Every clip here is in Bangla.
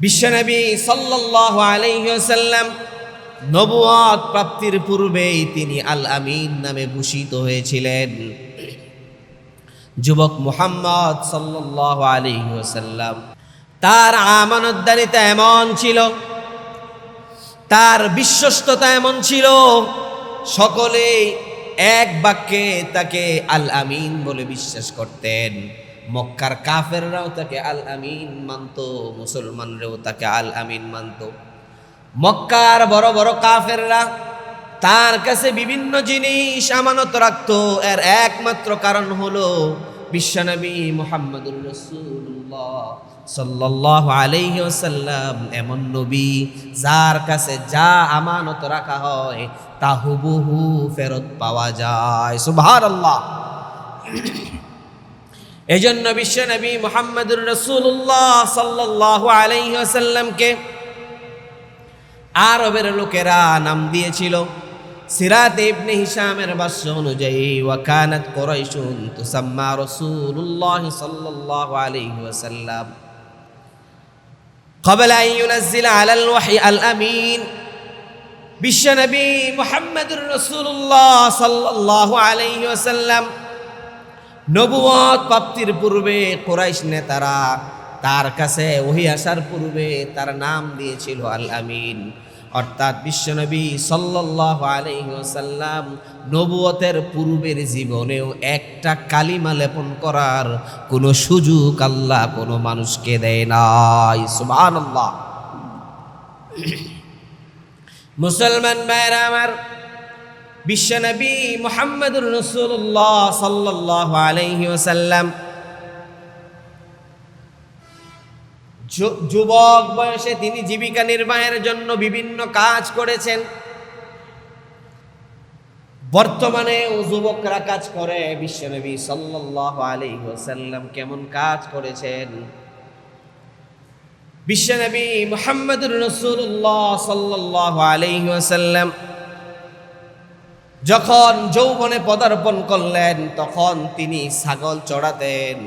বিশ্বনবী সাল্লাল্লাহু আলাইহি ওয়াসাল্লাম নবুয়াত প্রাপ্তির পূর্বেই তিনি আল আমিন নামে ভূষিত হয়েছিলেন। যুবক মুহাম্মদ সাল্লাল্লাহু আলাইহি ওয়াসাল্লাম তার আমানতদারিতা এমন ছিল, তার বিশ্বস্ততা এমন ছিল সকলে এক বাক্যে তাকে আল আমিন বলে বিশ্বাস করতেন। মক্কার কাফেররাও তাকে আল আমিন মানত, মুসলমানরাও তাকে আল আমিন মানত। মক্কার বড় বড় কাফেররা তার কাছে বিভিন্ন জিনিস আমানত রাখত। এর একমাত্র কারণ হলো বিশ্বনবী মোহাম্মদুর রসুল্লাহ সাল্লাল্লাহু আলাইহি ওয়াসাল্লাম, এমন নবী যার কাছে যা আমানত রাখা হয় তা হুবহু ফেরত পাওয়া যায়। সুবহানাল্লাহ। এজন্য বিশ্বনবী মোহাম্মদুর রসুল্লাহ সাল্লাল্লাহু আলাইহি ওয়াসাল্লামকে আরবের লোকেরা নাম দিয়েছিল সিরাত ইবনে হিশামের ভাষ্য অনুযায়ী ওয়াকানাত কুরাইশুন তুসাম্মা রাসূলুল্লাহ সাল্লাল্লাহু আলাইহি ওয়াসাল্লাম قبل أن ينزل على الوحي الأمين বিশ্বনবী মুহাম্মদুর রাসূলুল্লাহ সাল্লাল্লাহু আলাইহি ওয়াসাল্লাম নবুয়ত প্রাপ্তির পূর্বে কোরাইশ নেতারা তার কাছে ওহি আসার পূর্বে তার নাম দিয়েছিল আল আমিন অর্থাৎ বিশ্বনবী সাল্লাল্লাহু আলাইহি ওয়াসাল্লাম নবুয়তের পূর্বের জীবনেও একটা কালিমা লেপন করার কোনো সুযোগ আল্লাহ কোনো মানুষকে দেয় নাই। সুবহানাল্লাহ। মুসলমান ভাইরা আমার বিশ্বনবী মোহাম্মদুর রসুল্লাহ সাল্লাহ আলাইহি ওসাল্লাম যুবক বয়সে তিনি জীবিকা নির্বাহের জন্য বিভিন্ন কাজ করেছেন। বর্তমানে ও যুবকরা কাজ করে। বিশ্বনবী সাল্লাহ আলাইহি ওসাল্লাম কেমন কাজ করেছেন? বিশ্বনবী মোহাম্মদুর রসুল্লাহ সাল্লাহ আলাইহি ওসাল্লাম যখন যৌবনে পদার্পণ করলেন, তখন তিনি ছাগল চড়াতেন।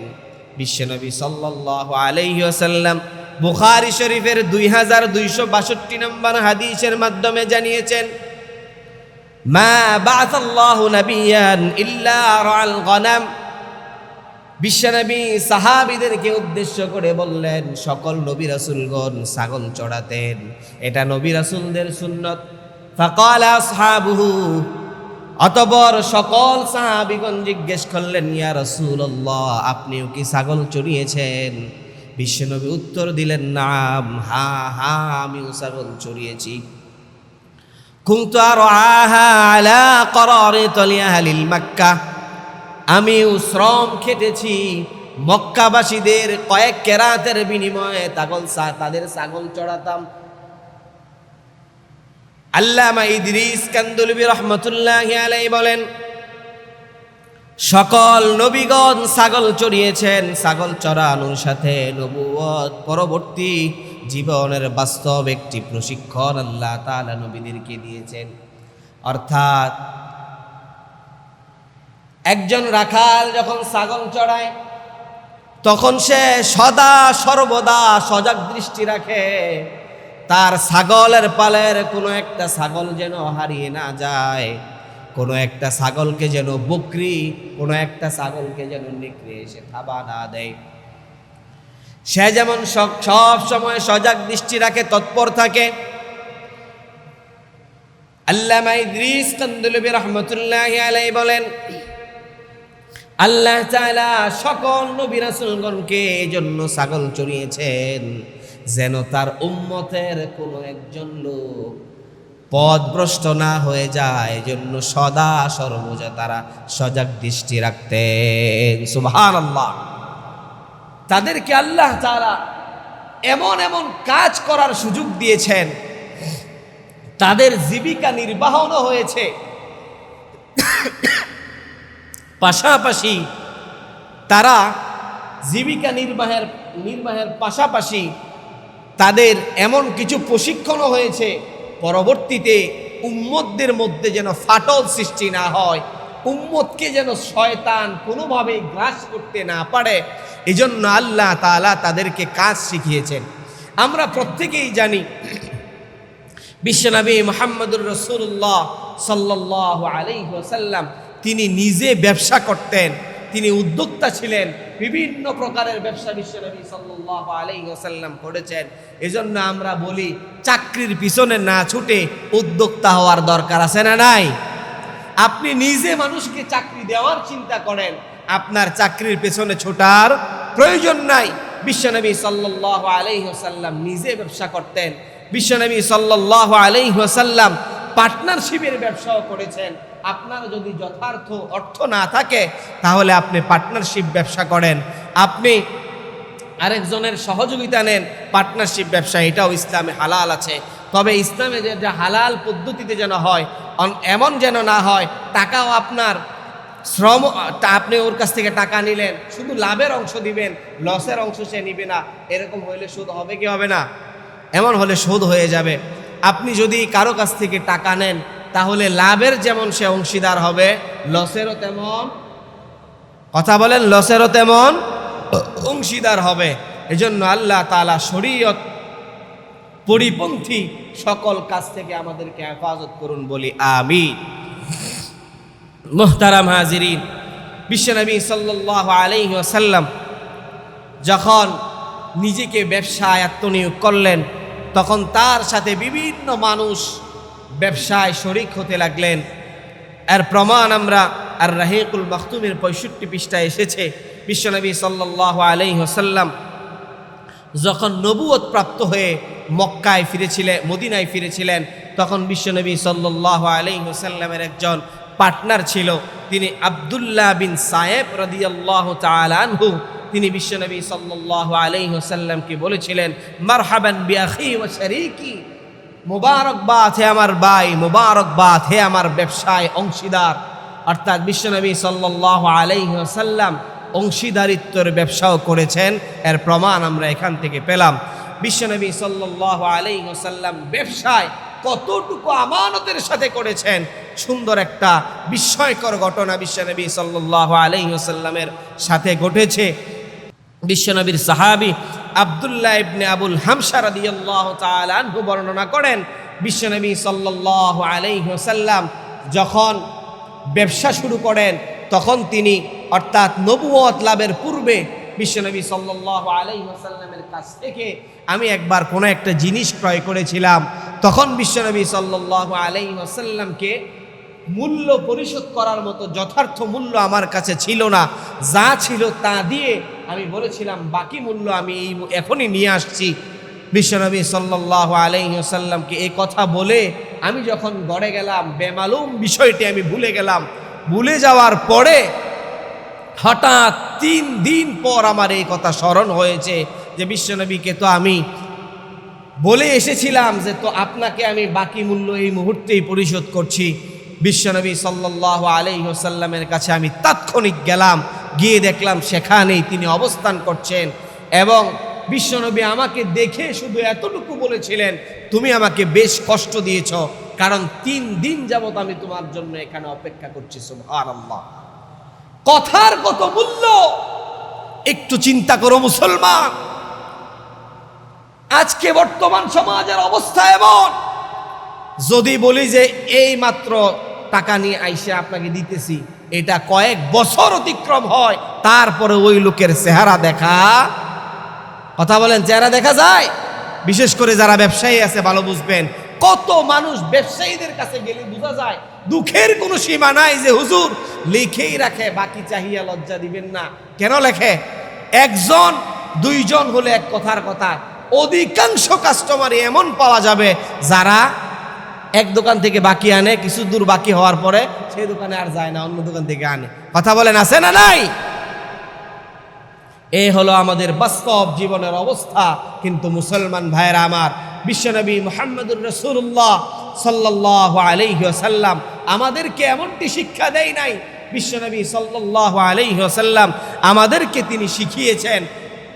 বিশ্বনবী সাল্লাল্লাহু আলাইহি ওয়াসাল্লাম বুখারী শরীফের দুই হাজার দুইশো বাষট্টি নম্বর হাদিসের মাধ্যমে জানিয়েছেন, মা বাআসাল্লাহু নাবিয়ান ইল্লা রাআল গনাম। বিশ্বনবী সাহাবিদেরকে উদ্দেশ্য করে বললেন, সকল নবী রাসূলগণ ছাগল চড়াতেন। এটা নবী রাসূলদের সুন্নত। ফাকাল আসহাবুহু অতবর সকল সাহাবিগণ জিজ্ঞেস করলেন, ইয়া রাসূলুল্লাহ, আপনিও কি ছাগল চড়িয়েছেন? বিশ্বনবী উত্তর দিলেন, নাম, হা হা, আমিও ছাগল চড়িয়েছি। কুনতু আরআহা আলা করারিতাল আহলিল মক্কা? আমিও শ্রম খেটেছি। মক্কাবাসীদের কয়েক কেরাতের বিনিময়ে তাগল তাদের ছাগল চড়াতাম। আল্লামা ইদরিস কান্দুলবি রহমতুল্লাহ আলাই বলেন, সকল নবীগণ ছাগল চড়িয়েছেন। ছাগল চড়ানোর সাথে নবুয়ত পরবর্তী জীবনের বাস্তব একটি প্রশিক্ষণ আল্লাহ তাআলা নবীদেরকে দিয়েছেন। অর্থাৎ একজন রাখাল যখন ছাগল চড়ায়, তখন সে সদা সর্বদা সজাগ দৃষ্টি রাখে। তার ছাগলের পালের কোনো একটা ছাগল যেন হারিয়ে না যায়, কোনো একটা ছাগলকে যেন বকরি, কোনো একটা ছাগলকে যেন নিকড়ে এসে থাবা না দেয়। সে যেমন সব সময় সজাগ দৃষ্টি রাখে, তৎপর থাকে। রহমতুল্লাহ বলেন, আল্লাহ সকল নবী রাসূলগণকে এজন্য ছাগল চড়িয়েছেন। যেন তার উম্মতের কোনো একজন লোক পদভ্রষ্ট না হয়ে যায়, এজন্য সদা সর্বদা তারা সজাগ দৃষ্টি রাখতেন। সুবহানাল্লাহ। তাদেরকে আল্লাহ তারা এমন এমন কাজ করার সুযোগ দিয়েছেন। তাদের জীবিকা নির্বাহনও হয়েছে। পাশাপাশি তারা জীবিকা নির্বাহের নির্বাহের পাশাপাশি তাদের এমন কিছু প্রশিক্ষণও হয়েছে, পরবর্তীতে উম্মতদের মধ্যে যেন ফাটল সৃষ্টি না হয়, উম্মতকে যেন শয়তান কোনোভাবেই গ্রাস করতে না পারে, এজন্য আল্লাহ তাআলা তাদেরকে কাজ শিখিয়েছেন। আমরা প্রত্যেকেই জানি, বিশ্বনবী মোহাম্মদুর রসুল্লাহ সাল্লাহ আলাইসাল্লাম তিনি নিজে ব্যবসা করতেন। তিনি উদ্যোক্তা ছিলেন, বিভিন্ন প্রকারের ব্যবসা বিশ্বনবী সাল্লাহ আলাইসাল্লাম করেছেন। এজন্য আমরা বলি, চাকরির পিছনে না ছুটে উদ্যোক্তা হওয়ার দরকার আছে না নাই? আপনি নিজে মানুষকে চাকরি দেওয়ার চিন্তা করেন, আপনার চাকরির পেছনে ছোটার প্রয়োজন নাই। বিশ্বনবী সাল্লাহ আলাইসাল্লাম নিজে ব্যবসা করতেন। বিশ্বনবী সাল্লাহ আলাইসাল্লাম পার্টনারশিপের ব্যবসাও করেছেন। আপনার যদি যথার্থ অর্থ না থাকে, তাহলে আপনি পার্টনারশিপ ব্যবসা করেন। আপনি আরেকজনের সহযোগিতা নেন পার্টনারশিপ ব্যবসা, এটাও ইসলামে হালাল আছে। তবে ইসলামে যে হালাল পদ্ধতিতে যেন হয় এমন যেন না হয়, টাকাও আপনার শ্রম, আপনি ওর কাছ থেকে টাকা নিলেন, শুধু লাভের অংশ দিবেন, লসের অংশ সে নিবে না। এরকম হইলে সুদ হবে কি হবে না? এমন হলে সুদ হয়ে যাবে। আপনি যদি কারও কাছ থেকে টাকা নেন তাহলে লাভের যেমন সে অংশীদার হবে, লসেরও তেমন, কথা বলেন, লসেরও তেমন অংশীদার হবে। এজন্য আল্লাহ তালা শরীয়ত পরিপন্থী সকল কাজ থেকে আমাদেরকে হেফাজত করুন বলি আমি মোহতারাম হাজিরিন বিশ্বনবী সাল্লাহ আলাইহি যখন নিজেকে ব্যবসায় আত্মনিয়োগ করলেন, তখন তার সাথে বিভিন্ন মানুষ ব্যবসায় শরিক হতে লাগলেন। এর প্রমাণ আমরা আর রাহিকুল মখতুমের পঁয়ষট্টি পৃষ্ঠায় এসেছে, বিশ্বনবী সাল্লাহ আলাইহি হোসাল্লাম যখন নবুয়ত প্রাপ্ত হয়ে মক্কায় ফিরেছিলেন, মদিনায় ফিরেছিলেন, তখন বিশ্বনবী সাল্লাহ আলাইহি হোসাল্লামের একজন পার্টনার ছিল, তিনি আবদুল্লাহ বিন সায়েব রদিয়াল্লাহ তালানহু তিনি বিশ্বনবী সাল্লাহ আলাইহি ওয়াসাল্লামকে বলেছিলেন, মারহাবান বিআখি ওয়া শারীকি। মুবারকবাদ হে আমার ভাই মুবারকবাদ হে আমার ব্যবসায় অংশীদার। অর্থাৎ বিশ্বনবী সাল্লাহ আলাইহি ওয়াসাল্লাম অংশীদারিত্বের ব্যবসাও করেছেন, এর প্রমাণ আমরা এখান থেকে পেলাম। বিশ্বনবী সাল্লাহ আলাইহি ওয়াসাল্লাম ব্যবসায় কতটুকু আমানতের সাথে করেছেন, সুন্দর একটা বিস্ময়কর ঘটনা বিশ্বনবী সাল্লাহ আলাইহি ওয়াসাল্লামের সাথে ঘটেছে। বিশ্বনবীর সাহাবি আবদুল্লাহ ইবনে আবুল হামসা রাদিয়াল্লাহু আনহু বর্ণনা করেন বিশ্বনবী সাল্লাল্লাহু আলাইহি ওয়াসাল্লাম যখন ব্যবসা শুরু করেন, তখন তিনি অর্থাৎ নবুয়ত লাভের পূর্বে বিশ্বনবী সাল্লাল্লাহু আলাইহি ওয়াসাল্লামের কাছ থেকে আমি একবার কোনো একটা জিনিস ক্রয় করেছিলাম। তখন বিশ্বনবী সাল্লাল্লাহু আলাইহি ওয়াসাল্লামকে মূল্য পরিশোধ করার মতো যথার্থ মূল্য আমার কাছে ছিল না। যা ছিল তা দিয়ে আমি বলেছিলাম, বাকি মূল্য আমি এই এখনই নিয়ে আসছি। বিশ্বনবী সাল্লাহ আলাইসাল্লামকে এই কথা বলে আমি যখন গড়ে গেলাম, বেমালুম বিষয়টি আমি ভুলে গেলাম। ভুলে যাওয়ার পরে হঠাৎ তিন দিন পর আমার এই কথা স্মরণ হয়েছে যে বিশ্বনবীকে তো আমি বলে এসেছিলাম যে, তো আপনাকে আমি বাকি মূল্য এই মুহূর্তেই পরিশোধ করছি। বিশ্বনবী সাল্লাহ আলাইসাল্লামের কাছে আমি তাৎক্ষণিক গেলাম, গিয়ে দেখলাম সেখানেই তিনি অবস্থান করছেন এবং বিশ্বনবী আমাকে দেখে শুধু এতটুকু বলেছিলেন, তুমি আমাকে বেশ কষ্ট দিয়েছ, কারণ তিন দিন যাবত আমি তোমার জন্য এখানে অপেক্ষা করছি। সুবহানাল্লাহ। কথার কত মূল্য? একটু চিন্তা করো মুসলমান। আজকে বর্তমান সমাজের অবস্থা এমন, যদি বলি যে এই মাত্র টাকা নিয়ে আইসে আপনাকে দিতেছি। এটা কয়েক বছর অতিক্রম হয়, তারপরে ওই লোকের চেহারা দেখা। কথা বলেন, চেহারা দেখা যায়? বিশেষ করে যারা ব্যবসায়ী আছে, ভালো বুঝবেন। কত মানুষ ব্যবসায়ীদের কাছে গেলে বোঝা যায়, দুঃখের কোনো সীমা নাই যে হুজুর লিখেই রাখে, বাকি চাহিয়া লজ্জা দিবেন না। কেন লেখে? একজন, দুইজন হলে এক কথার কথা। অধিকাংশ কাস্টমারই এমন পাওয়া যাবে যারা এক দোকান থেকে বাকি আনে, কিছু দূর বাকি হওয়ার পরে সেই দোকানে আর যায় না, অন্য দোকান থেকে আনে। কথা বলেন, আছে না নাই? এই হলো আমাদের বাস্তব জীবনের অবস্থা। কিন্তু মুসলমান ভাইরা আমার, বিশ্বনবী মোহাম্মদুর রসুল্লাহ সাল্লাহ আলাইহি সাল্লাম আমাদেরকে এমনটি শিক্ষা দেয় নাই। বিশ্বনবী সাল্লাহ আলাইহি সাল্লাম আমাদেরকে তিনি শিখিয়েছেন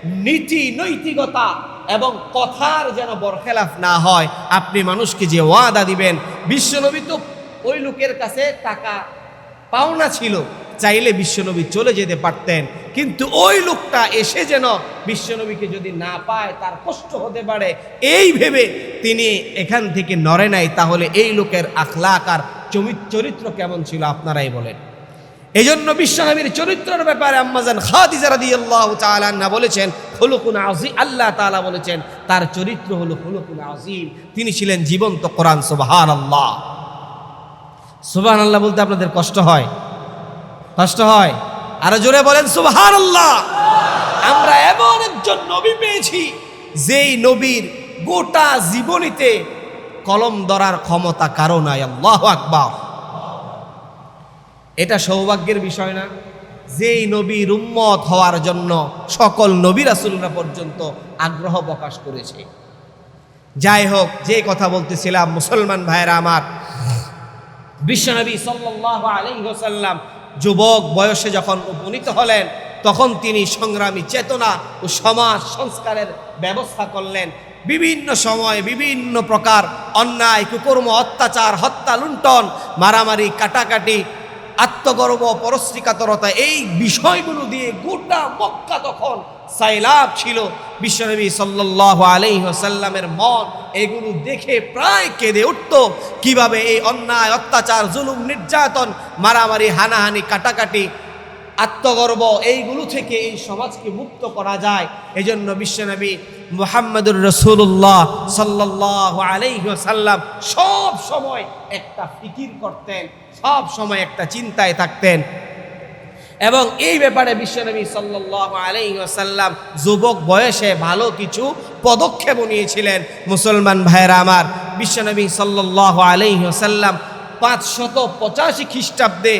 নীতি নৈতিকতা এবং কথার যেন বরখেলাফ না হয়, আপনি মানুষকে যে ওয়াদা দিবেন, বিশ্বনবী তো ওই লোকের কাছে টাকা পাওনা ছিল, চাইলে বিশ্বনবী চলে যেতে পারতেন, কিন্তু ওই লোকটা এসে যেন বিশ্বনবীকে যদি না পায়, তার কষ্ট হতে পারে। এই ভেবে তিনি এখান থেকে নড়ে নাই, তাহলে এই লোকের আখলাক আর চরিত্র কেমন ছিল, আপনারাই বলেন। এই জন্য বিশ্বনবীর চরিত্রের ব্যাপারে আম্মাজান খাদিজা রাদিয়াল্লাহু তাআলা আনহা বলেছেন, খুলুকুন আযীম আল্লাহ তাআলা বলেছেন, তার চরিত্র হলো খুলুকুন আযীম। তিনি ছিলেন জীবন্ত কোরআন, সুবহানাল্লাহ। সুবহানাল্লাহ বলতে আপনাদের কষ্ট হয়? কষ্ট হয়? আরও জোরে বলেন সুবাহান আল্লাহ আমরা এমন একজন নবী পেয়েছি, যেই নবীর গোটা জীবনীতে কলম ধরার ক্ষমতা কারও নাই। আল্লাহ আকবার। এটা সৌভাগ্যের বিষয় না। যেই নবীর উম্মত হওয়ার জন্য সকল নবী রাসুলরা পর্যন্ত আগ্রহ প্রকাশ করেছে। যাই হোক যে কথা বলতেছিলাম, মুসলমান ভাইরা আমার বিশ্বনবী আলাইহি যুবক বয়সে যখন উপনীত হলেন, তখন তিনি সংগ্রামী চেতনা ও সমাজ সংস্কারের ব্যবস্থা করলেন। বিভিন্ন সময়ে বিভিন্ন প্রকার অন্যায়, কুকর্ম, অত্যাচার, হত্যা, লুণ্ঠন, মারামারি, কাটাকাটি আত্মগর্ব, পরশ্রিকাতরতা, এই বিষয়গুলো দিয়ে গোটা মক্কা তখন সাইলাভ ছিল। বিশ্বনবী সাল্লাল্লাহু আলাইহি ওয়াসাল্লামের মন এগুলো দেখে প্রায় কেঁদে উঠত। কীভাবে এই অন্যায়, অত্যাচার, জুলুম, নির্যাতন, মারামারি, হানাহানি, কাটাকাটি, আত্মগর্ব, এইগুলো থেকে এই সমাজকে মুক্ত করা যায়। এজন্য বিশ্বনবী মুহাম্মদুর রসুল্লাহ সাল্লাহ আলাইসাল্লাম সব সময় একটা ফিকির করতেন। সব সময় একটা চিন্তায় থাকতেন। এবং এই ব্যাপারে বিশ্বনবী সাল্লাহ আলাইসাল্লাম যুবক বয়সে ভালো কিছু পদক্ষেপ নিয়েছিলেন। মুসলমান ভাইয়েরা আমার বিশ্বনবী সাল্লাহ আলাইসাল্লাম পাঁচশত পঁচাশি খ্রিস্টাব্দে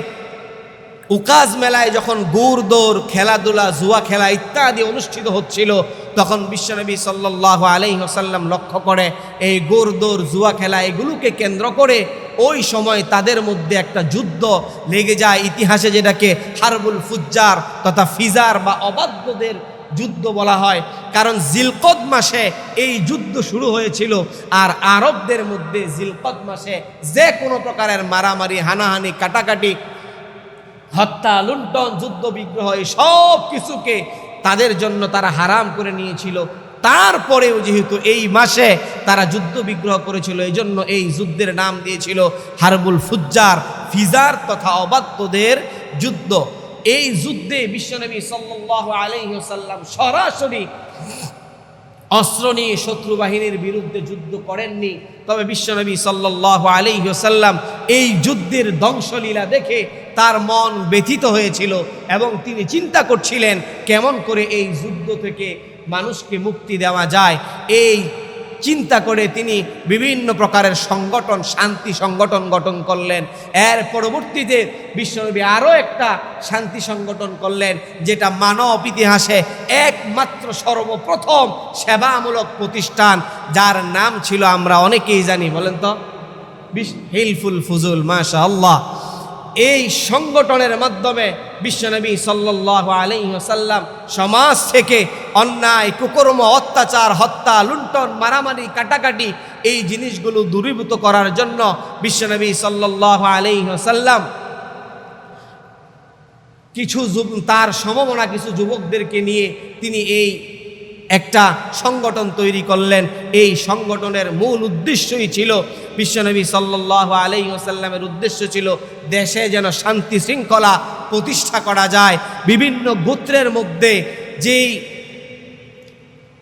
উকাজ মেলায় যখন গুড়, দৌড়, খেলাধুলা, জুয়া খেলা ইত্যাদি অনুষ্ঠিত হচ্ছিল, তখন বিশ্বনবী সাল্লাহ আলাইহি ওসাল্লাম লক্ষ্য করে এই গুড়, দৌড়, জুয়া খেলা এগুলোকে কেন্দ্র করে ওই সময় তাদের মধ্যে একটা যুদ্ধ লেগে যায় ইতিহাসে যেটাকে হারবুল ফুজ্জার তথা ফিজার বা অবাধ্যদের যুদ্ধ বলা হয়। কারণ জিলকদ মাসে এই যুদ্ধ শুরু হয়েছিল আর আরবদের মধ্যে জিলকদ মাসে যে কোনো প্রকারের মারামারি, হানাহানি, কাটাকাটি, হত্যা, লুণ্ঠন, যুদ্ধ বিগ্রহ, এই সব কিছুকে তাদের জন্য তারা হারাম করে নিয়েছিল। তারপরেও যেহেতু এই মাসে তারা যুদ্ধ বিগ্রহ করেছিল এই জন্য এই যুদ্ধের নাম দিয়েছিল হারবুল ফুজ্জার ফিজার তথা অবাধ্যদের যুদ্ধ। এই যুদ্ধে বিশ্বনবী সাল্লাহ আলহিহসাল্লাম সরাসরি অস্ত্র নিয়ে শত্রু বাহিনীর বিরুদ্ধে যুদ্ধ করেননি। তবে বিশ্বনবী সাল্লাহ আলিহাসাল্লাম এই যুদ্ধের ধ্বংসলীলা দেখে তার মন ব্যথিত হয়েছিল এবং তিনি চিন্তা করছিলেন, কেমন করে এই যুদ্ধ থেকে মানুষকে মুক্তি দেওয়া যায়। এই চিন্তা করে তিনি বিভিন্ন প্রকারের সংগঠন, শান্তি সংগঠন গঠন করলেন। এর পরবর্তীতে বিশ্বনবী আরও একটা শান্তি সংগঠন করলেন, যেটা মানব ইতিহাসে একমাত্র সর্বপ্রথম সেবামূলক প্রতিষ্ঠান, যার নাম ছিল আমরা অনেকেই জানি, বলেন তো? হিলফুল ফুজুল মাশা আল্লাহ এই সংগঠনের মাধ্যমে বিশ্বনবী সাল্লাহ আলহিহাসাল্লাম সমাজ থেকে অন্যায়, কুকর্ম, অত্যাচার, হত্যা, লুণ্ঠন, মারামারি, কাটাকাটি এই জিনিসগুলো দূরীভূত করার জন্য বিশ্বনবী সাল্লাহ আলহিহাসাল্লাম কিছু তার সমমনা কিছু যুবকদেরকে নিয়ে তিনি এই একটা সংগঠন তৈরি করলেন। এই সংগঠনের মূল উদ্দেশ্যই ছিল, বিশ্বনবী সাল্লাহ আলাই ওসাল্লামের উদ্দেশ্য ছিল দেশে যেন শান্তি শৃঙ্খলা প্রতিষ্ঠা করা যায়। বিভিন্ন গোত্রের মধ্যে যেই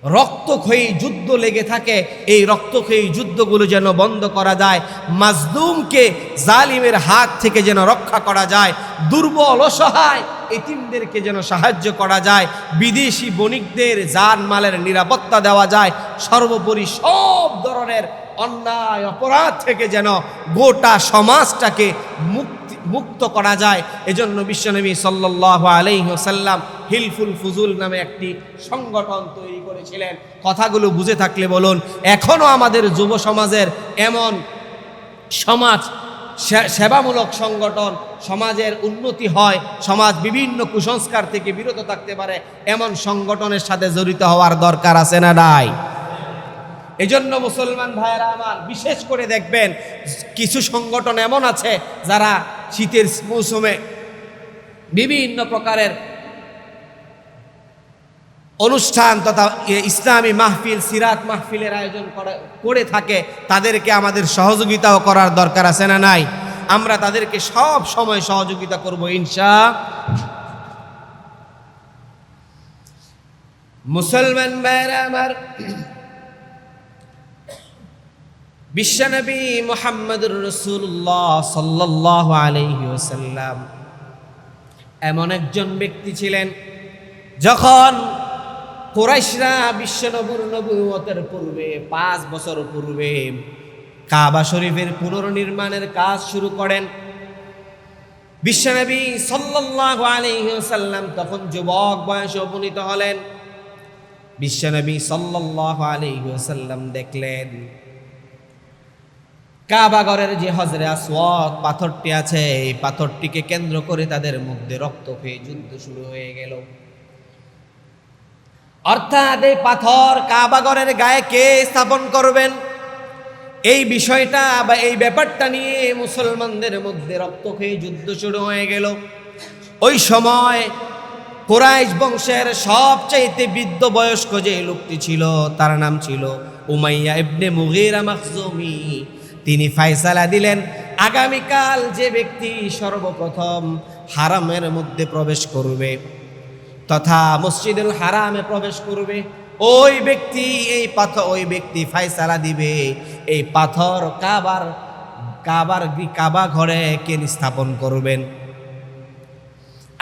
রক্তক্ষয়ী যুদ্ধ লেগে থাকে, এই রক্তক্ষয়ী যুদ্ধগুলো যেন বন্ধ করা যায়। মাজদুমকে জালিমের হাত থেকে যেন রক্ষা করা যায়। দুর্বল অসহায় এতিমদেরকে যেন সাহায্য করা যায়, বিদেশি বণিকদের জান মালের নিরাপত্তা দেওয়া যায়, সর্বোপরি সব ধরনের অন্যায় অপরাধ থেকে যেন গোটা সমাজটাকে মুক্তি মুক্ত করা যায়। এজন্য বিশ্বনবী সাল্লাহ আলাইসাল্লাম হিলফুল ফুজুল নামে একটি সংগঠন তৈরি করেছিলেন। কথাগুলো বুঝে থাকলে বলুন এখনও আমাদের যুব সমাজের এমন সমাজ সেবামূলক সংগঠন সমাজের উন্নতি হয়, সমাজ বিভিন্ন কুসংস্কার থেকে বিরত থাকতে পারে, এমন সংগঠনের সাথে জড়িত হওয়ার দরকার আছে না নাই? এজন্য মুসলমান ভাইয়েরা আমার বিশেষ করে দেখবেন, কিছু সংগঠন এমন আছে যারা শীতের মৌসুমে বিভিন্ন প্রকারের অনুষ্ঠান তথা ইসলামী মাহফিল, সিরাত মাহফিলের আয়োজন করে থাকে, তাদেরকে আমাদের সহযোগিতাও করার দরকার আছে না নাই? আমরা তাদেরকে সব সময় সহযোগিতা করব, ইনশা। মুসলমান ভাইরা আমার, বিশ্বনবী মোহাম্মদুর রসুল্লাহ সাল্লাহ আলহি ওসাল্লাম এমন একজন ব্যক্তি ছিলেন, যখন কোরাইশরা বিশ্বনবুর নবুয়তের পূর্বে, পাঁচ বছর পূর্বে কাবা শরীফের পুনর্নির্মাণের কাজ শুরু করেন। বিশ্বনবী সাল্লাহ আলহিহাল্লাম তখন যুবক বয়সে উপনীত হলেন। বিশ্বনবী সাল্লাহ আলহিহাল্লাম দেখলেন কাবাগরের যে হজরে আসওয়াত পাথরটি আছে, এই পাথরটিকে কেন্দ্র করে তাদের মধ্যে রক্ত খেয়ে যুদ্ধ শুরু হয়ে গেল। অর্থাৎ এই পাথর কাবাগরের গায়ে কে স্থাপন করবেন? এই বিষয়টা বা এই ব্যাপারটা নিয়ে মুসলমানদের মধ্যে রক্ত খেয়ে যুদ্ধ শুরু হয়ে গেল। ওই সময় কোরাইশ বংশের সবচাইতে বৃদ্ধ বয়স্ক যে লোকটি ছিল, তার নাম ছিল উমাইয়া ইবনে মুগিরা মাখজুমি। তিনি ফায়সালা দিলেন, আগামীকাল যে ব্যক্তি সর্বপ্রথম হারামের মধ্যে প্রবেশ করবে তথা মসজিদুল হারামে প্রবেশ করবে। ওই ব্যক্তি, এই পাথর ওই ব্যক্তি ফায়সালা দিবে। এই পাথর কাবার কাবার কাবা ঘরে কে স্থাপন করবেন?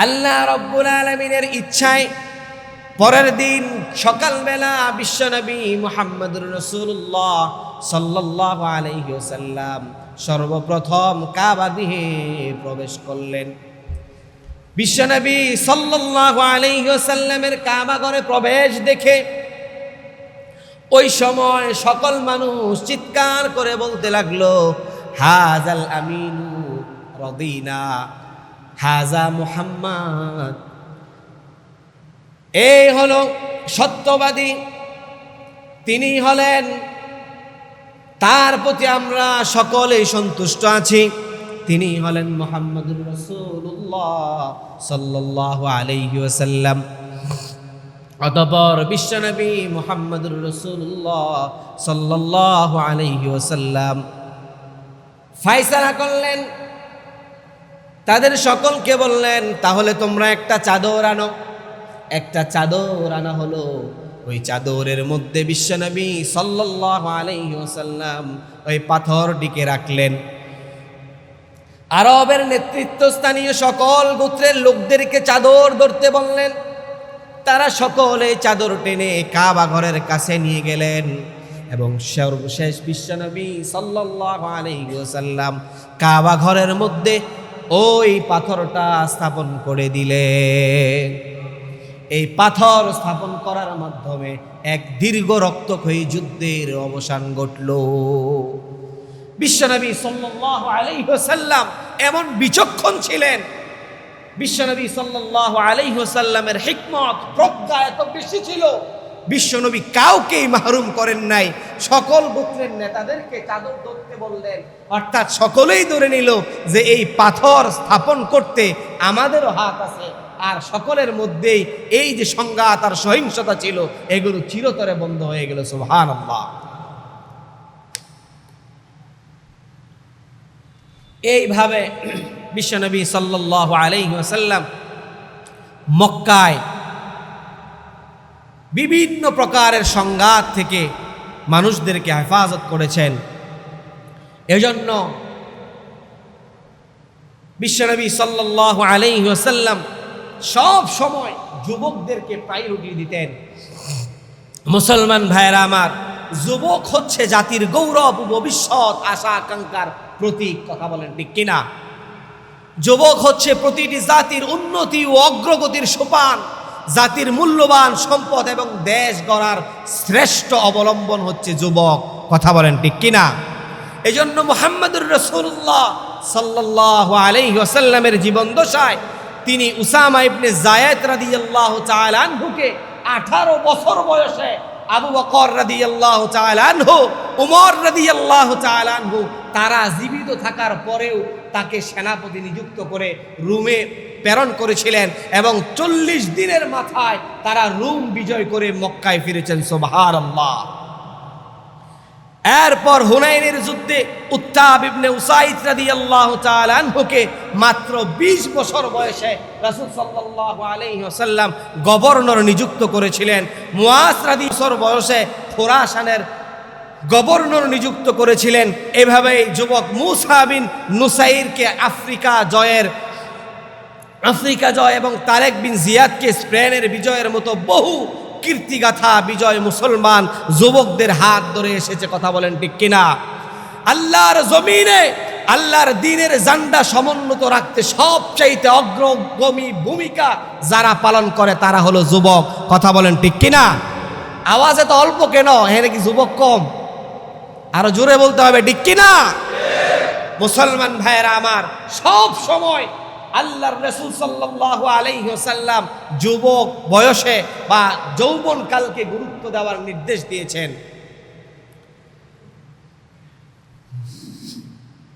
আল্লাহ রব্বুল আলমিনের ইচ্ছায় পরের দিন সকালবেলা বিশ্বনবী মোহাম্মদুর রসুল্লাহ সাল্লাহ আলহিসাল্লাম সর্বপ্রথম কাবা গৃহে প্রবেশ করলেন। বিশ্বনবী সাল্লাহ আলহিসাল্লামের কাবা ঘরে প্রবেশ দেখে ওই সময় সকল মানুষ চিৎকার করে বলতে লাগল, হাজাল আমিনু রদিনা, হাজা মুহাম্মদ। এই হলো সত্যবাদী। তিনি হলেন, তার প্রতি আমরা সকলেই সন্তুষ্ট আছি। তিনি হলেন মোহাম্মদুর আলাইহি অতপর আলাইহি করলেন। তাদের সকলকে বললেন, তাহলে তোমরা একটা চাদর আনো। একটা চাদর আনা হলো। ওই চাদরের মধ্যে বিশ্বনবী সাল্লাহ আলাইসাল্লাম ওই পাথরটিকে রাখলেন। আরবের নেতৃত্বস্থানীয় সকল গোত্রের লোকদেরকে চাদর ধরতে বললেন। তারা সকলে চাদর টেনে কাবা ঘরের কাছে নিয়ে গেলেন এবং সর্বশেষ বিশ্বনবী আলাইসাল্লাম কাবা ঘরের মধ্যে ওই পাথরটা স্থাপন করে দিলেন। এই পাথর স্থাপন করার মাধ্যমে এক দীর্ঘ রক্তক্ষয়ী যুদ্ধের অবসান ঘটল। বিশ্বনবী সাল্লাহ আলাইসাল্লাম এমন বিচক্ষণ ছিলেন। বিশ্বনবী সাল্লাহ আলাইসাল্লামের হিকমত, প্রজ্ঞা এত বেশি ছিল। বিশ্বনবী কাউকেই মাহরুম করেন নাই। সকল গোত্রের নেতাদেরকে চাদর ধরতে বললেন। অর্থাৎ সকলেই ধরে নিল যে এই পাথর স্থাপন করতে আমাদেরও হাত আছে। আর সকলের মধ্যেই এই যে সংঘাত আর সহিংসতা ছিল, এগুলো চিরতরে বন্ধ হয়ে গেল। সুহান এইভাবে বিশ্বনবী সাল্লাহ আলাইসাল্লাম মক্কায় বিভিন্ন প্রকারের সংঘাত থেকে মানুষদেরকে হেফাজত করেছেন। এজন্য বিশ্বনবী সাল্লাহ আলাইসাল্লাম সব সময় যুবকদেরকে প্রায়োরিটি দিতেন। মুসলমান ভাইয়েরা আমার, যুবক হচ্ছে জাতির গৌরব ভবিষ্যৎ আশা আকাঙ্ক্ষার প্রতীক, কথা বলেন ঠিক কিনা? যুবক হচ্ছে প্রতিটি জাতির উন্নতি ও অগ্রগতির সোপান, জাতির মূল্যবান সম্পদ এবং দেশ গড়ার শ্রেষ্ঠ অবলম্বন হচ্ছে যুবক, কথা বলেন ঠিক কিনা? এই জন্য মোহাম্মদুর রসুল্লাহ সাল্লাহ আলাইহি ওসাল্লামের জীবন দশায় তিনি উসামা ইবনে জায়েদ রাদিয়াল্লাহু তাআলা আনহুকে 18 বছর বয়সে আবু বকর রাদিয়াল্লাহু তাআলা আনহু উমর রাদিয়াল্লাহু আল্লাহ আনহু, তারা জীবিত থাকার পরেও তাকে সেনাপতি নিযুক্ত করে রুমে প্রেরণ করেছিলেন এবং চল্লিশ দিনের মাথায় তারা রুম বিজয় করে মক্কায় ফিরেছেন, সুবহানাল্লাহ। এরপর হুনাইনের যুদ্ধে উত্তাব ইবনে উসাইদ রাদিয়াল্লাহু তাআলা আনহুকে মাত্র 20 বছর বয়সে রাসূল সাল্লাল্লাহু আলাইহি গভর্নর নিযুক্ত করেছিলেন। মুয়াজ রাদি বছর বয়সে খোরাসানের গভর্নর নিযুক্ত করেছিলেন। এভাবেই যুবক মুসা বিন নুসাইরকে আফ্রিকা জয়ের, আফ্রিকা জয় এবং তারেক বিন জিয়াদকে স্পেনের বিজয়ের মতো বহু কীর্তিগাথা বিজয় মুসলমান যুবকদের হাত ধরে এসেছে। কথা বলেন ঠিক কিনা? আল্লাহর জমিনে, আল্লাহর দিনের জান্ডা সমুন্নত রাখতে সবচাইতে অগ্রগমী ভূমিকা যারা পালন করে তারা হলো যুবক। কথা বলেন ঠিক কিনা? আওয়াজ এত অল্প কেন? হ্যাঁ নাকি যুবক কম? আরও জোরে বলতে হবে, ঠিক কিনা? মুসলমান ভাইয়েরা আমার, সব সময় আল্লাহর রসুল সাল্লাল্লাহু আলাইহি ওয়াসাল্লাম যুবক বয়সে বা যৌবন কালকে গুরুত্ব দেওয়ার নির্দেশ দিয়েছেন।